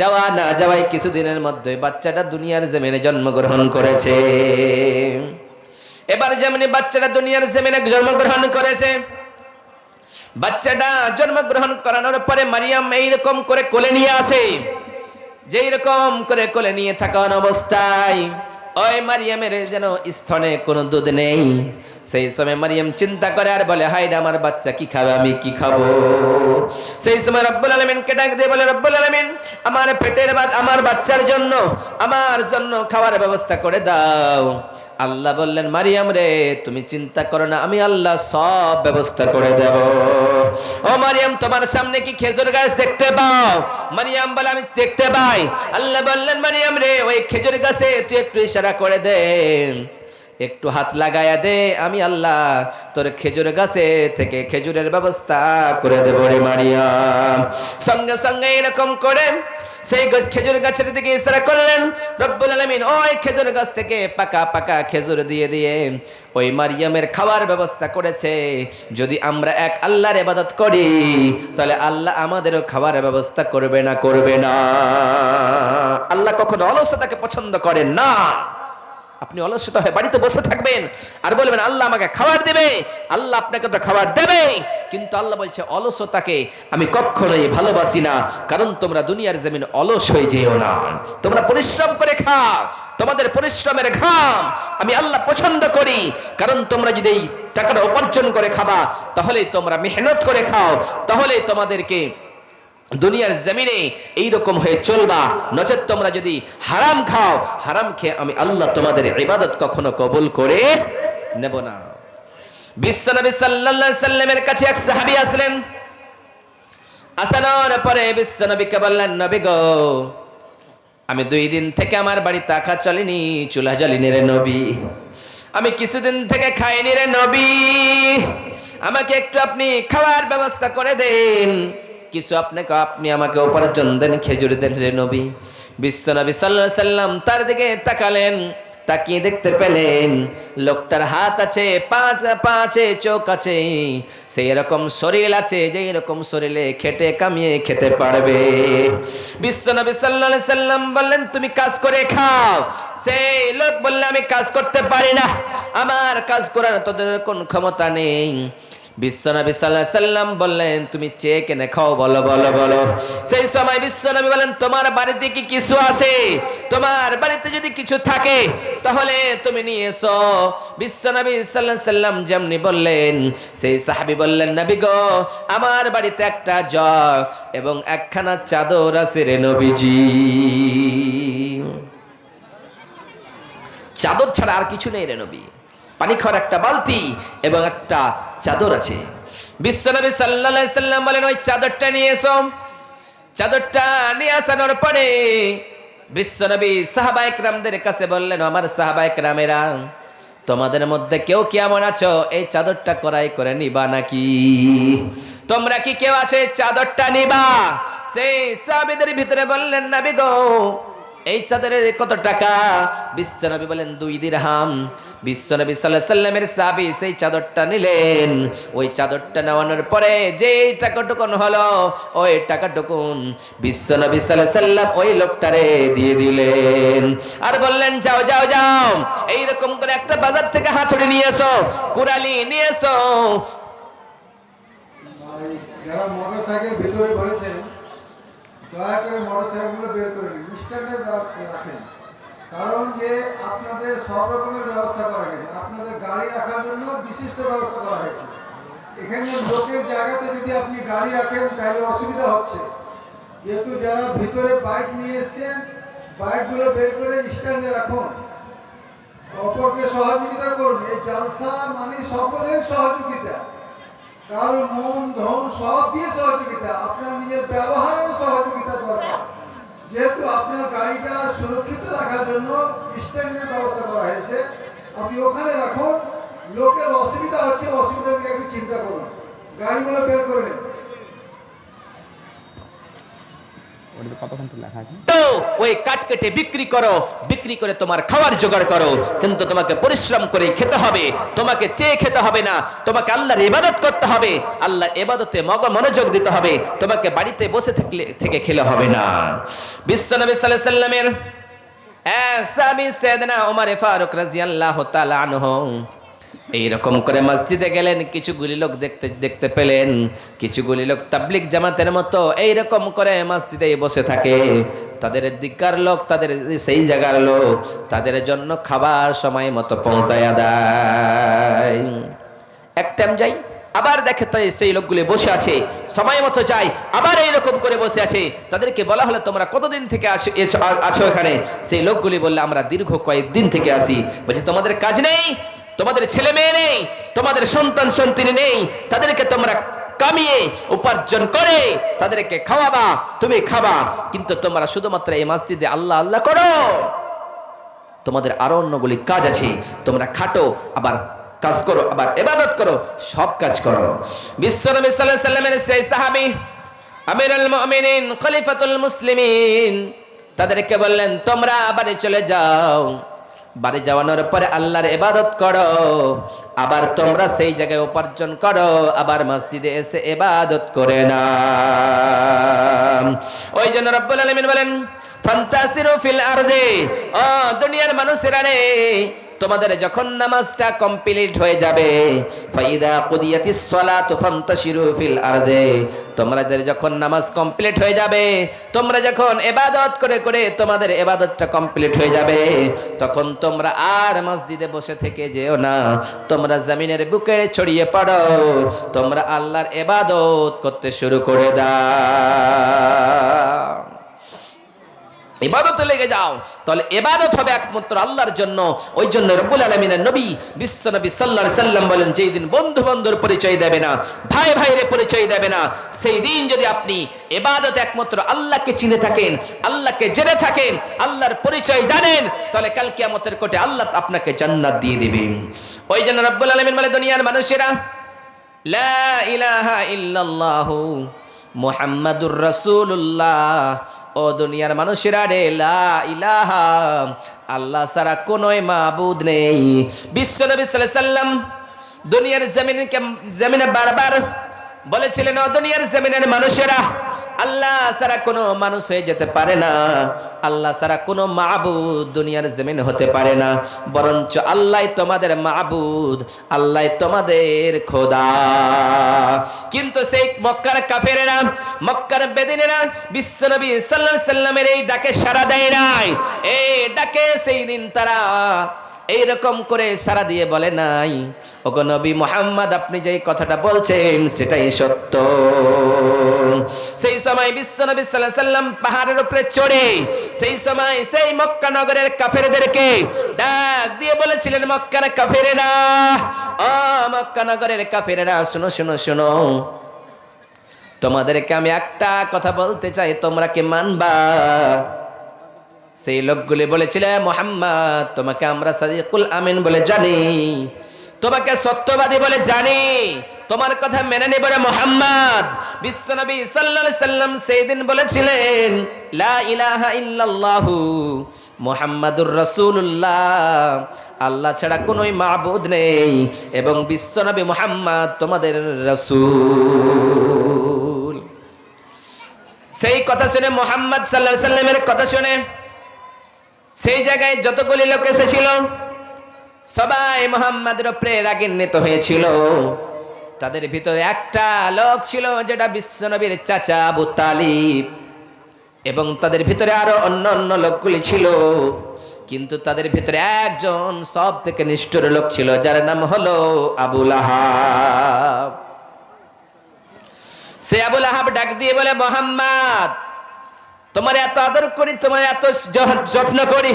যাওয়া না যাওয়াই কিছুদিনের মধ্যে বাচ্চাটা দুনিয়ার জমিনে জন্মগ্রহণ করেছে। এবার যেমনি বাচ্চাটা দুনিয়ার জমিনে জন্মগ্রহণ করেছে, বাচ্চাটা জন্মগ্রহণ করানোর পরে মারিয়াম এইরকম করে কোলে নিয়ে আসে যেই রকম করে কোলে নিয়ে থাকা অবস্থায় ওই মারিয়ামের যেন স্থনে কোনো দুধ নেই। সেই সময় মারিয়াম চিন্তা করে আর বলে হাই আমার বাচ্চা, কি খাবে? আমি কি খাব? সেই সময় রব্বুল আলমিনকে ডাক দিয়ে বলে, রব্বুল আলমিন, আমার পেটের আমার বাচ্চার জন্য, আমার জন্য খাওয়ার ব্যবস্থা করে দাও। আল্লাহ বললেন, মারিয়াম রে, তুমি চিন্তা করো না, আমি আল্লাহ সব ব্যবস্থা করে দেব। ও মারিয়াম, তোমার সামনে কি খেজুর গাছ দেখতে পাও? মারিয়াম বলে, আমি দেখতে পাই। আল্লাহ বললেন, মারিয়াম রে, ওই খেজুর গাছে তুই একটু ইশারা করে দে। একটু হাত লাগায়া দে, আমি আল্লাহ তোর খেজুর গাছে থেকে খেজুরের ব্যবস্থা করে দেব রে মারিয়াম সঙ্গে সঙ্গে এরকম করে সেই গাছ খেজুর গাছের দিকে ইশারা করলেন, রব্বুল আলামিন ওই খেজুর গাছ থেকে পাকা পাকা খেজুর দিয়ে দিয়ে ওই মারিয়ামের খাওয়ার ব্যবস্থা করেছে। যদি আমরা এক আল্লাহর ইবাদত করি, তাহলে আল্লাহ আমাদেরও খাওয়ার ব্যবস্থা করবে না করবে না। আল্লাহ কখনো অলসতাকে পছন্দ করেন না। আপনি অলসতা হয়ে বাড়িতে বসে থাকবেন আর বলবেন, আল্লাহ আমাকে খাবার দেবে, আল্লাহ আপনাকে তো খাবার দেবে। কিন্তু আল্লাহ বলছে, অলসতাকে আমি কখনোই ভালোবাসি না, কারণ তোমরা দুনিয়ার জমিন অলস হয়ে যেও না। তোমরা পরিশ্রম করে খাও, তোমাদের পরিশ্রমের ঘাম আমি আল্লাহ পছন্দ করি। কারণ তোমরা যদি এই টাকাটা উপার্জন করে খাবা, তাহলেই তোমরা মেহনত করে খাও, তাহলেই তোমাদেরকে দুনিয়ার জমিনে এইরকম হয়ে চলবা। নচেত তোমরা যদি হারাম খাও, হারাম খেয়ে আমি আল্লাহ তোমাদের ইবাদত কখনো কবুল করে নেব না। বিশ্বনবী সাল্লাল্লাহু সাল্লামের কাছে এক সাহাবী আসলেন। আসানোর পরে বিশ্বনবীকে বললেন, নবী গো, আমি দুই দিন থেকে আমার বাড়িতে আঁকা চলেনি, চুলা জ্বলিনি রে নবী। আমি কিছুদিন থেকে খাইনি রে নবী। আমাকে একটু আপনি খাওয়ার ব্যবস্থা করে দেন। কিছু আপনাকে, আপনি আমাকে উপার্জন দেন খেজুর দেন রে নবী। বিশ্ব নবী সাল্লাহ সাল্লাম তার দিকে তাকালেন, তাকিয়ে দেখতে পেলেন, লোকটার হাত আছে, পাঁচ, পাঁচে চোখ আছে। সেই রকম শরীর আছে যে এরকম শরীরে খেটে কামিয়ে খেতে পারবে। বিশ্বনবী সাল্লাহ সাল্লাম বললেন, তুমি কাজ করে খাও। সেই লোক বললে, আমি কাজ করতে পারি না। আমার কাজ করার তোদের কোন ক্ষমতা নেই। বিশ্বনবী সাল্লাহ সাল্লাম বললেন, তুমি চেয়ে কেনে খাও? বলো বলো বলো। সেই সময় বিশ্বনবী বলেন, তোমার বাড়িতে কি কিছু আছে? তোমার বাড়িতে যদি কিছু থাকে, তাহলে তুমি নিয়ে এসো বিশ্বনবী সাল্লাহ সাল্লাম যেমনি বললেন, সেই সাহাবি বললেন, নবী গো, আমার বাড়িতে একটা জগ এবং একখানা চাদর আছে রে নবীজি। চাদর ছাড়া আর কিছু নেই রে নবী। পানি খাওয়ার একটা বালতি এবং একটা চাদর আছে। বিশ্বনবী আলাইহি সাল্লাম বলেন, ওই চাদরটা নিয়ে এসো। চাদরটা নিয়ে আসানোর পরে বিশ্বনবী সাহাবা একরামদের কাছে বললেন আমার সাহাবা একরামেরা, তোমাদের মধ্যে কেউ কি এমন আছো? এই চাদরটা করাই করে নিবা নাকি? তোমরা কি কেউ আছে? চাদরটা নিবা। সেই সাহাবীদের ভিতরে বললেন নবী গো এই চাদরের কত টাকা? বিশ্বনবী বলেন দুই দিরহাম। বিশ্বনবী সাল্লাহ সাল্লামের সাবি সেই চাদরটা নিলেন। ওই চাদরটা নেওয়ানোর পরে যে টাকাটুকুন হলো, ওই টাকাটুকুন বিশ্বনবী সাল্লাহ সাল্লাম ওই লোকটারে দিয়ে দিলেন। আর বললেন, যাও যাও যাও, এইরকম করে একটা বাজার থেকে হাতুড়ি নিয়ে এসো, কুড়ালি নিয়ে এসো। যারা মোটর সাইকেল ভিতরে ভরেছেন দয়া করে মোটর সাইকেলগুলো বের করে রাখেন। কারণ যে আপনাদের সব রকমের ব্যবস্থা করা গেছে। আপনাদের গাড়ি রাখার জন্য বিশিষ্ট ব্যবস্থা করা হয়েছে। এখানে লোকের জায়গাতে যদি আপনি গাড়ি রাখেন, তাহলে অসুবিধা হচ্ছে। যেহেতু যারা ভিতরে বাইক নিয়ে এসছেন, বাইকগুলো বের করে স্ট্যান্ডে রাখুন। অপরকে সহযোগিতা করুন। এই জালসা মানে সকলের সহযোগিতা। কারও মন, ধন সব দিয়ে সহযোগিতা। আপনার নিজের ব্যবহারেও সহযোগিতা দরকার যেহেতু আপনার গাড়িটা সুরক্ষিত রাখার জন্য স্ট্যান্ডের ব্যবস্থা করা হয়েছে। আপনি ওখানে রাখুন লোকের অসুবিধা হচ্ছে অসুবিধা দিকে একটু চিন্তা করুন। গাড়িগুলো বের করে নিন। ওটাতে কতক্ষণ তো লেখা আছে? তো ওই কাঠ কেটে বিক্রি করো বিক্রি করে তোমার খাওয়ার জোগাড় করো। কিন্তু তোমাকে পরিশ্রম করে খেতে হবে তোমাকে চেয়ে খেতে হবে না তোমাকে আল্লাহর ইবাদত করতে হবে আল্লাহ ইবাদতে মগ মনোযোগ দিতে হবে তোমাকে বাড়িতে বসে থাকলে থেকে খেলে হবে না। বিশ্বনবী সাল্লাল্লাহু সাল্লামের এক সাহাবী সাইয়েদনা ওমর ফারুক রাদিয়াল্লাহু তাআলা আনহু এইরকম করে মসজিদে গেলেন কিছুগুলি লোক দেখতে দেখতে পেলেন কিছুগুলি লোক তাবলিক জামাতের মতো এইরকম করে মসজিদে বসে থাকে। তাদের দিককার লোক, তাদের সেই জায়গার লোক, তাদের জন্য খাবার সময় মতো পৌঁছায় দেয়। এক টাইম যাই আবার দেখে তাই সেই লোকগুলি বসে আছে, সময় মতো যায়, আবার এইরকম করে বসে আছে। তাদেরকে বলা হলো, তোমরা কতদিন থেকে আছো এখানে? সেই লোকগুলি বললে, আমরা দীর্ঘ কয়েকদিন থেকে আসি বলছি, তোমাদের কাজ নেই, তোমাদের ছেলে মেয়ে নেই, তোমাদের সন্তান সন্তানি নেই, তাদেরকে তোমরা কামিয়ে উপার্জন করে, তাদেরকে খাওয়াবা, তুমি খাবা, কিন্তু তোমরা শুধুমাত্র এই মসজিদে আল্লাহ আল্লাহ করো। তোমাদের আরও অন্যগুলি কাজ আছে, তোমরা খাটো, আবার কাজ করো, আবার এবাদত করো, সব কাজ করো। বিশ্বনবী আলাইহি সাল্লামের সেই সাহাবী, আমিরুল মুমিনিন, খলিফাতুল মুসলিমিন, তাদেরকে বললেন, তোমরা বাড়ি চলে যাও। বাড়ি যাওয়ানোর পরে আল্লাহর এবাদত করো। আবার তোমরা সেই জায়গায় উপার্জন করো। আবার মসজিদে এসে এবাদত করে না ওই জন্য রব্বুল আলামিন বলেন, ফান্তাসিরু ফিল আরদি। ও দুনিয়ার মানুষেরা রে তোমাদের যখন নামাজটা কমপ্লিট হয়ে যাবে, ফাইদা কুদিয়াতিস সালাতু ফান্তাশিরু ফিল আরদি, তোমাদের যখন নামাজ কমপ্লিট হয়ে যাবে, তোমরা যখন ইবাদত করে করে তোমাদের ইবাদতটা কমপ্লিট হয়ে যাবে, তখন তোমরা আর মসজিদে বসে থেকে যেও না। তোমরা জমিনের বুকে ছড়িয়ে পড়ো, তোমরা আল্লাহর ইবাদত করতে শুরু করে দাও। ইবাদতে লেগে যাও। তাহলে ইবাদত হবে একমাত্র আল্লাহর জন্য। ওই জন্য রব্বুল আলমিনের নবী বিশ্ব নবী সাল্লাহ সাল্লাম বলেন, যেই দিন বন্ধু বন্ধুর পরিচয় দেবে না, ভাই ভাইরে পরিচয় দেবে না, সেই দিন যদি আপনি এবাদত একমাত্র আল্লাহকে চিনে থাকেন, আল্লাহকে জেনে থাকেন, আল্লাহর পরিচয় জানেন, তাহলে কাল কিয়ামতের কোটে আল্লাহ আপনাকে জান্নাত দিয়ে দিবেন ওই জন্য রব্বুল আলমিন বলে, দুনিয়ার মানুষেরা, লা ইলাহা ইল্লাল্লাহু মুহাম্মাদুর রাসূলুল্লাহ ও দুনিয়ার মানুষেরা রে ইলাহা আল্লাহ সারা কোন মাবুদ নেই। বিশ্ব নবী সাল্লাম দুনিয়ার জমিনকে জমিনে বারবার বলেছিলেন দুনিয়ার জমিনের মানুষেরা, আল্লাহ ছাড়া কোনো মানুষ হয়ে যেতে পারে না। আল্লাহ ছাড়া কোনো মাবুদ দুনিয়ার জমিন হতে পারে না। বরঞ্চ আল্লাহ তোমাদের মাবুদ, আল্লাহ তোমাদের খোদা। কিন্তু সেই মক্কার কাফেরেরা, মক্কার বেদিনেরা বিশ্বনবী সাল্লাল্লাহু সাল্লামের এই ডাকে সাড়া দেয় নাই। এই ডাকে সেই দিন তারা এইরকম করে সারা দিয়ে বলে নাই। ওগো নবী মোহাম্মদ, আপনি যে কথাটা বলছেন সেটাই সত্য। সেই সময় বিশ্ব নবী আলাইহি সাল্লাম পাহাড়ের উপরে চড়ে সেই সময় সেই মক্কা নগরের কাফেরদেরকে ডাক দিয়ে বলেছিলেন, মক্কার কাফেরেরা ও মক্কা নগরের কাফেরেরা, শুনো শুনো শুনো। তোমাদেরকে আমি একটা কথা বলতে চাই, তোমরা কি মানবা? সেই লোকগুলি বলেছিল মোহাম্মদ, তোমাকে আমরা সাদিকুল আমিন বলে জানি। তোমাকে সত্যবাদী বলে জানি। তোমার কথা মেনে নেব রে মোহাম্মদ। বিশ্বনবী আলাইহি সাল্লাম সেই দিন বলেছিলেন, লা ইলাহা ইল্লাল্লাহু মোহাম্মদুর রাসূলুল্লাহ। আল্লাহ ছাড়া কোনোই মাবুদ নেই এবং বিশ্বনবী মোহাম্মদ তোমাদের রাসূল। সেই কথা শুনে মোহাম্মদ আলাইহি সাল্লামের কথা শুনে সেই জায়গায় যতগুলি লোক এসেছিল, সবাই মোহাম্মদের উপরে রাগান্বিত হয়েছিল। তাদের ভিতরে একটা লোক ছিল যেটা বিশ্বনবীর চাচা আবু তালিব। এবং তাদের ভিতরে আরও অন্য অন্য লোকগুলি ছিল। কিন্তু তাদের ভিতরে একজন সব থেকে নিষ্ঠুর লোক ছিল, যার নাম হলো আবুল আহাব সে আবুল আহাব ডাক দিয়ে বলে, মোহাম্মদ তোমার এত আদর করি, তোমার এত যত্ন করি,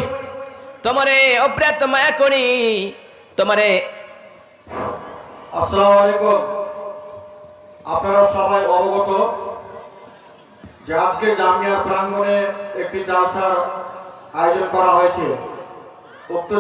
তোমারে অপ্রাত মায়া করি, তোমারে আপনারা সবাই অবগত যে আজকে জামিয়া প্রাঙ্গণে একটি জালসার আয়োজন করা হয়েছে। উক্ত